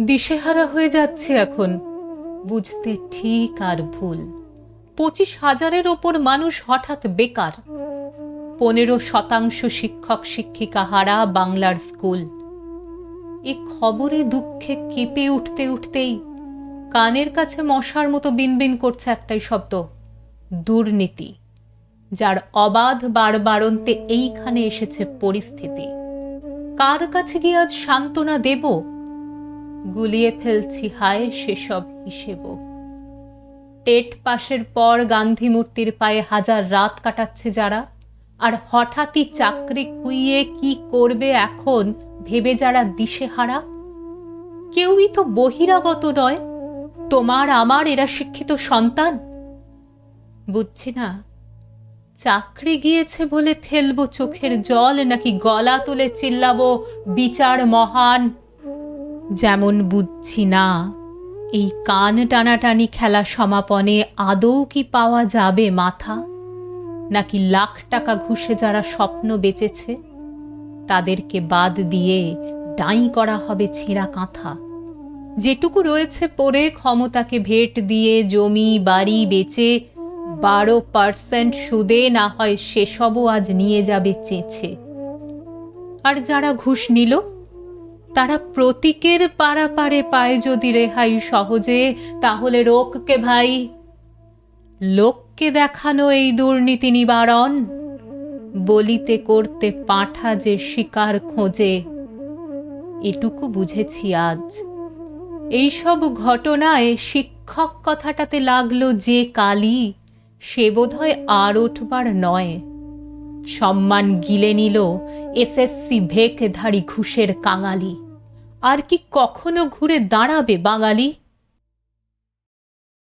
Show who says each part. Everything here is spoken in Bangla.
Speaker 1: দিশেহারা হয়ে যাচ্ছে এখন। বুঝতে ঠিক আর ভুল। পঁচিশ হাজারের ওপর মানুষ হঠাৎ বেকার। পনেরো শতাংশ শিক্ষক শিক্ষিকা হারা বাংলার স্কুল। এ খবরে দুঃখে কেঁপে উঠতে উঠতেই কানের কাছে মশার মতো বিনবিন করছে একটাই শব্দ, দুর্নীতি, যার অবাধ বারবারন্তে এইখানে এসেছে পরিস্থিতি। কার কাছে গিয়ে আজ সান্ত্বনা দেব? গুলিয়ে ফেলছি, হায় সেসব হিসেবও। টেট পাশের পর গান্ধী মূর্তির পায়ে হাজার রাত কাটাচ্ছে যারা, আর হঠাৎই চাকরি খুইয়ে কি করবে এখন ভেবে যারা দিশেহারা? কেউই তো বহিরাগত নয়, তোমার আমার এরা শিক্ষিত সন্তান? বুঝছি না, চাকরি গিয়েছে বলে ফেলব চোখের জল, নাকি গলা তুলে চিল্লাবো বিচার মহান যেমন বুঝছি না, এই কান টানাটানি খেলা সমাপনে আদৌ কি পাওয়া যাবে মাথা? নাকি লাখ টাকা ঘুষে যারা স্বপ্ন বেচেছে, তাদেরকে বাদ দিয়ে ডাই করা হবে ছেঁড়া কাঁথা? যেটুকু রয়েছে পরে ক্ষমতাকে ভেট দিয়ে জমি, বাড়ি বেচে, বারো পার্সেন্ট সুদে না হয় সেসবও আজ নিয়ে যাবে চেঁচে। আর যারা ঘুষ নিল তারা প্রতীকের পারাপারে পায় যদি রেহাই সহজে, তাহলে রোগকে ভাই, লোককে দেখানো এই দুর্নীতি নিবারণ। বলিতে করতে পাঠা যে শিকার খোঁজে, এটুকু বুঝেছি আজ। এইসব ঘটনায় শিক্ষক কথাটাতে লাগল যে কালি, সে বোধহয় আর উঠবার নয়। সম্মান গিলে নিল এসএসসি ভেকধারী ঘুষের কাঙালি। আর কি কখনো ঘুরে দাঁড়াবে বাঙালি?